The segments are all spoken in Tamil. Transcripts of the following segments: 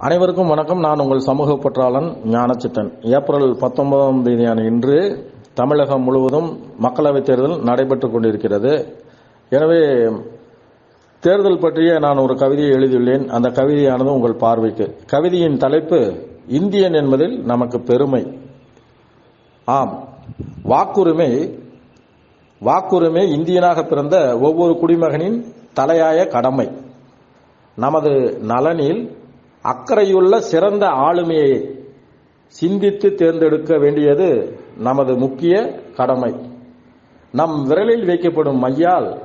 அனைவருக்கும் வணக்கம். நான் உங்கள் சமூக பற்றாளன் ஞானச்சித்தன். ஏப்ரல் பத்தொன்பதாம் தேதியான இன்று தமிழகம் முழுவதும் மக்களவைத் தேர்தல் நடைபெற்றுக் கொண்டிருக்கிறது. எனவே தேர்தல் பற்றிய நான் ஒரு கவிதையை எழுதியுள்ளேன். அந்த கவிதையானது உங்கள் பார்வைக்கு. கவிதையின் தலைப்பு இந்தியன் என்பதில் நமக்கு பெருமை. ஆம். வாக்குரிமை வாக்குரிமை இந்தியனாக பிறந்த ஒவ்வொரு குடிமகனின் தலையாய கடமை. நமது நலனில் அக்கறையுள்ள சிறந்த ஆளுமையை சிந்தித்து தேர்ந்தெடுக்க வேண்டியது நமது முக்கிய கடமை. நம் விரலில் வைக்கப்படும் மையால்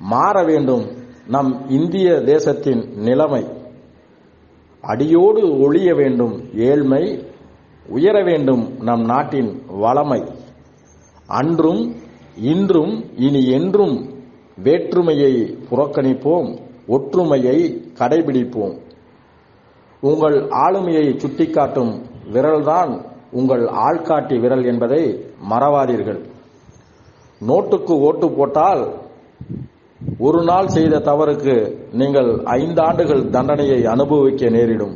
மாற வேண்டும் நம் இந்திய தேசத்தின் நிலைமை. அடியோடு ஒழிய வேண்டும் ஏழ்மை உயர வேண்டும் நம் நாட்டின் வளமை. அன்றும் இன்றும் இனி என்றும் வேற்றுமையை புறக்கணிப்போம் ஒற்றுமையை கடைபிடிப்போம். உங்கள் ஆளுமையை சுட்டிக்காட்டும் விரல்தான் உங்கள் ஆள்காட்டி விரல் என்பதை மறவாதீர்கள். நோட்டுக்கு ஓட்டு போட்டால் ஒரு நாள் செய்த தவறுக்கு நீங்கள் ஐந்தாண்டுகள் தண்டனையை அனுபவிக்க நேரிடும்.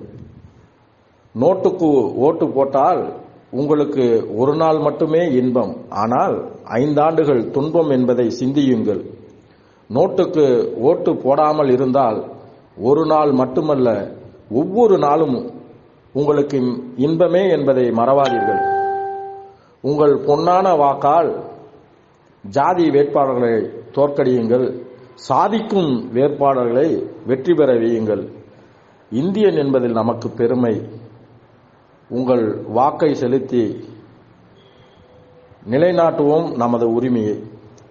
நோட்டுக்கு ஓட்டு போட்டால் உங்களுக்கு ஒரு நாள் மட்டுமே இன்பம். ஆனால் ஐந்தாண்டுகள் துன்பம் என்பதை சிந்தியுங்கள். நோட்டுக்கு ஓட்டு போடாமல் இருந்தால் ஒரு நாள் மட்டுமல்ல ஒவ்வொரு நாளும் உங்களுக்கு இன்பமே என்பதை மறவாதீர்கள். உங்கள் பொன்னான வாக்கால் ஜாதி வேட்பாளர்களை தோற்கடியுங்கள். சாதிக்கும் வேட்பாளர்களை வெற்றி பெற வையுங்கள். இந்தியன் என்பதில் நமக்கு பெருமை. உங்கள் வாக்கை செலுத்தி நிலைநாட்டுவோம் நமது உரிமையை.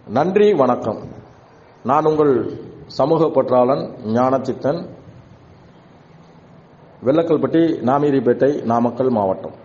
நன்றி வணக்கம். நான் உங்கள் சமூக பற்றாளன் ஞானச்சித்தன். வெள்ளக்கல்பட்டி நாமீரிப்பேட்டை நாமக்கல் மாவட்டம்.